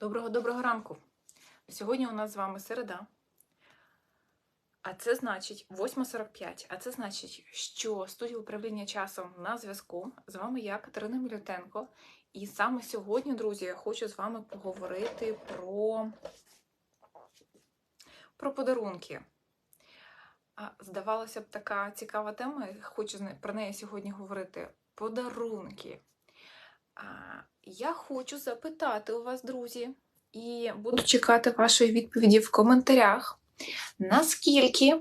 Доброго доброго ранку! Сьогодні у нас з вами середа. А це значить 8.45. А це значить, що студія управління часом на зв'язку. З вами я, Катерина Мілютенко. І саме сьогодні, друзі, я хочу з вами поговорити про, про подарунки. Здавалося б, така цікава тема. Хочу про неї сьогодні говорити. Подарунки. Я хочу запитати у вас, друзі, і буду чекати вашої відповіді в коментарях. Наскільки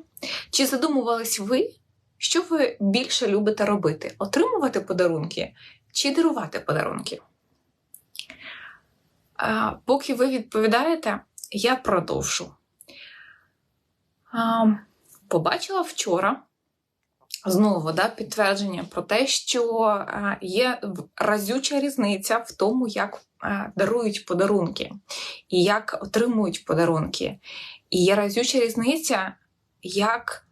чи задумувались ви, що ви більше любите робити? Отримувати подарунки чи дарувати подарунки? А, поки ви відповідаєте, я продовжу. А, побачила вчора знову да, підтвердження про те, що е, є разюча різниця в тому, як е, дарують подарунки і як отримують подарунки. І є разюча різниця, як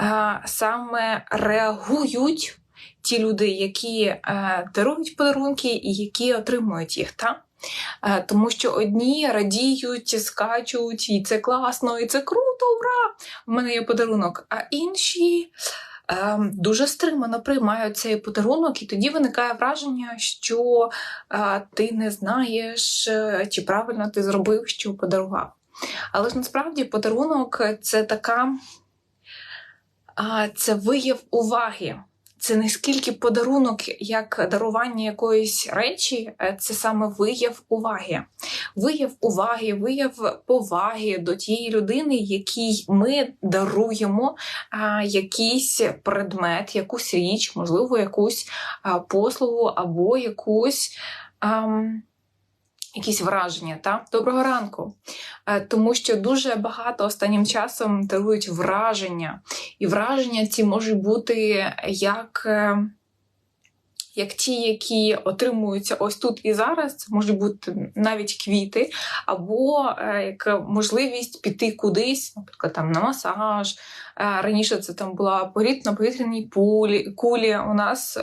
е, саме реагують ті люди, які дарують подарунки і які отримують їх. Та? Тому що одні радіють, скачуть, і це класно, і це круто, ура! У мене є подарунок. А інші дуже стримано приймають цей подарунок, і тоді виникає враження, що е, ти не знаєш, е, чи правильно ти зробив, що подарував. Але ж насправді подарунок це така це вияв уваги. Це не скільки подарунок, як дарування якоїсь речі, е, це саме вияв уваги. Вияв уваги, вияв поваги до тієї людини, якій ми даруємо а, якийсь предмет, якусь річ, можливо, якусь а, послугу або якусь. ам, Якісь враження, та доброго ранку. Е, Тому що дуже багато останнім часом дарують враження, і враження ці можуть бути як, е, як ті, які отримуються ось тут і зараз, це можуть бути навіть квіти, або е, як можливість піти кудись, наприклад, там на масаж. Раніше це там була політ на повітряній кулі. У нас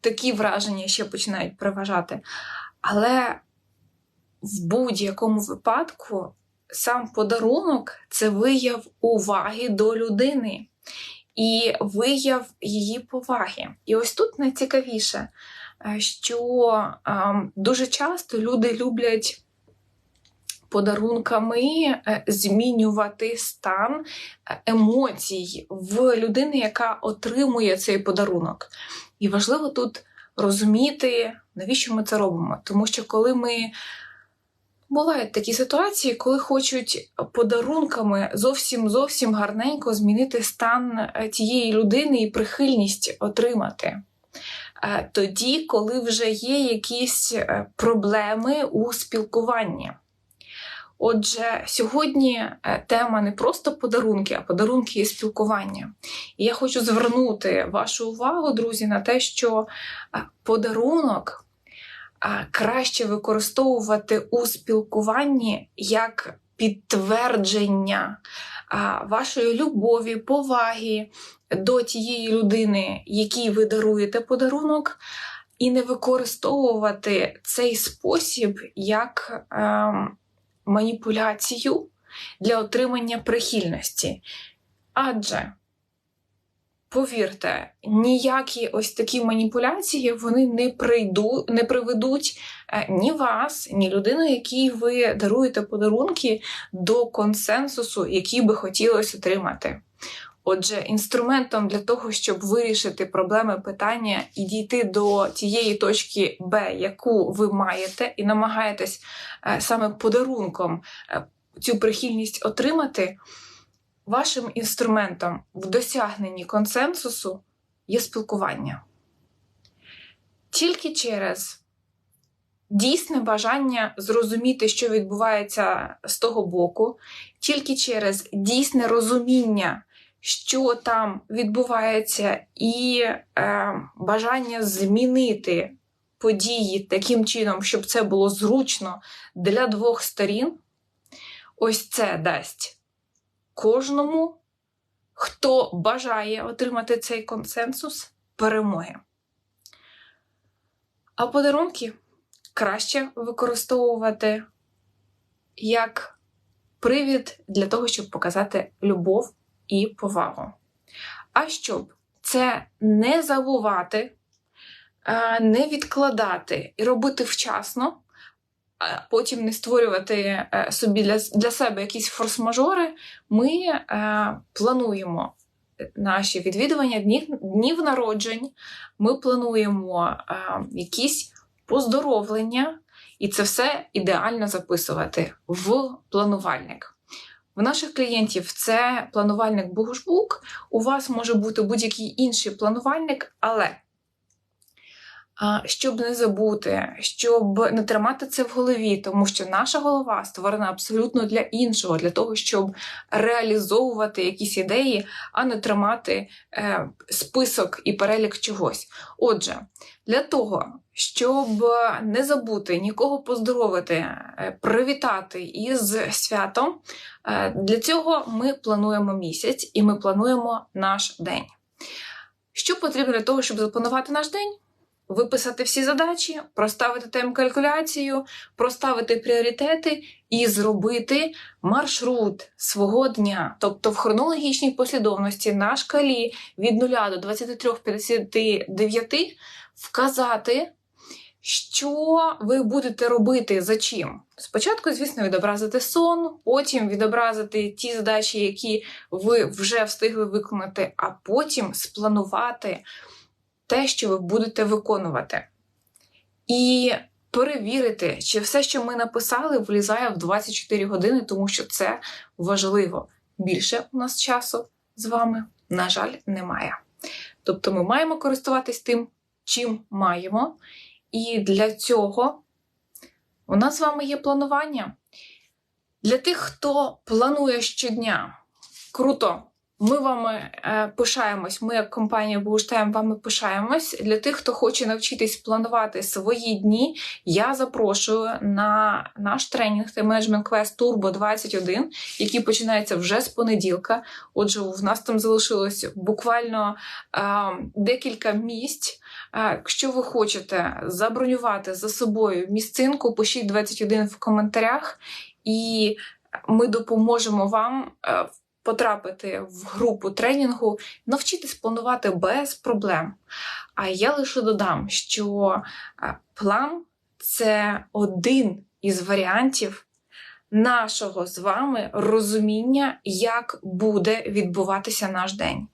такі враження ще починають переважати. Але в будь-якому випадку сам подарунок це вияв уваги до людини і вияв її поваги. І ось тут найцікавіше, е, що ем, дуже часто люди люблять подарунками е, змінювати стан е, емоцій в людини, яка отримує цей подарунок. І важливо тут розуміти, навіщо ми це робимо. Тому що коли ми бувають такі ситуації, коли хочуть подарунками зовсім зовсім гарненько змінити стан е, тієї людини і прихильність отримати. Е, Тоді, коли вже є якісь е, проблеми у спілкуванні. Отже, сьогодні е, тема не просто подарунки, а подарунки і спілкування. І я хочу звернути вашу увагу, друзі, на те, що е, подарунок е, краще використовувати у спілкуванні як підтвердження вашої любові, поваги до тієї людини, якій ви даруєте подарунок, і не використовувати цей спосіб як ем, маніпуляцію для отримання прихильності. Адже, повірте, ніякі ось такі маніпуляції вони не прийду, не приведуть е, ні вас, ні людину, якій ви даруєте подарунки, до консенсусу, який би хотілося отримати. Отже, інструментом для того, щоб вирішити проблеми питання і дійти до тієї точки Б, яку ви маєте, і намагаєтесь е, саме подарунком е, цю прихильність отримати, вашим інструментом в досягненні консенсусу є спілкування. Тільки через дійсне бажання зрозуміти, що відбувається з того боку, тільки через дійсне розуміння, що там відбувається, і е, бажання змінити події таким чином, щоб це було зручно для двох сторін, ось це дасть кожному, хто бажає отримати цей консенсус перемоги. А подарунки краще використовувати як привід для того, щоб показати любов і повагу. А щоб це не забувати, не відкладати і робити вчасно, а потім не створювати е, собі для для себе якісь форс-мажори, ми е, плануємо наші відвідування днів, днів народжень, ми плануємо е, якісь поздоровлення, і це все ідеально записувати в планувальник. В наших клієнтів це планувальник Богушбук, у вас може бути будь-який інший планувальник, але щоб не забути, щоб не тримати це в голові, тому що наша голова створена абсолютно для іншого, для того, щоб реалізовувати якісь ідеї, а не тримати е, список і перелік чогось. Отже, для того, щоб не забути нікого поздоровити, е, привітати із святом, е, для цього ми плануємо місяць і ми плануємо наш день. Що потрібно для того, щоб запланувати наш день? Виписати всі задачі, проставити тайм-калькуляцію, проставити пріоритети і зробити маршрут свого дня, тобто в хронологічній послідовності на шкалі від 0 до 23-59 вказати. Що ви будете робити за чим? Спочатку, звісно, відобразити сон, потім відобразити ті задачі, які ви вже встигли виконати, а потім спланувати те, що ви будете виконувати. І перевірити, чи все, що ми написали, влізає в 24 години, тому що це важливо. Більше у нас часу з вами, на жаль, немає. Тобто ми маємо користуватись тим, чим маємо. І для цього у нас з вами є планування. Для тих, хто планує щодня, круто ми вами е, пишаємось. Ми, як компанія Богуштайм, вами пишаємось. Для тих, хто хоче навчитись планувати свої дні, я запрошую на наш тренінг та менеджмент квест Turbo 21, який починається вже з понеділка. Отже, в нас там залишилось буквально е, декілька місць. Е, якщо ви хочете забронювати за собою місцинку, пишіть 21 в коментарях, і ми допоможемо вам. Е, потрапити в групу тренінгу, навчитись планувати без проблем. А я лише додам, що е, план це один із варіантів нашого з вами розуміння, як буде відбуватися наш день.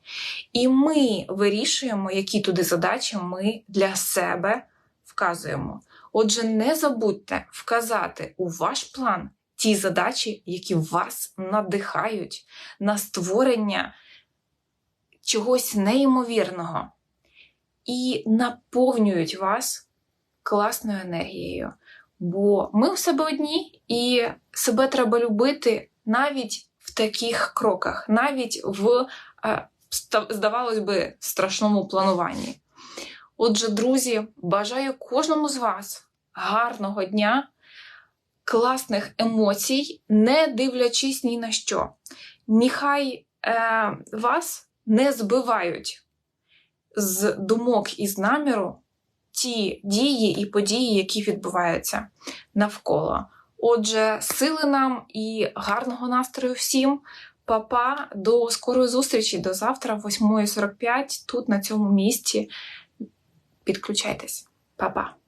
І ми вирішуємо, які туди задачі ми для себе вказуємо. Отже, не забудьте вказати у ваш план ті задачі, які вас надихають на створення чогось неймовірного і наповнюють вас класною енергією. Бо ми в себе одні, і себе треба любити навіть в таких кроках, навіть в, е, здавалось би, страшному плануванні. Отже, друзі, бажаю кожному з вас гарного дня класних емоцій, не дивлячись ні на що. Нехай е, вас не збивають з думок і з наміру ті дії і події, які відбуваються навколо. Отже, сили нам і гарного настрою всім. Папа, до скорої зустрічі до завтра, 8.45, тут на цьому місці. Підключайтесь, Па-па!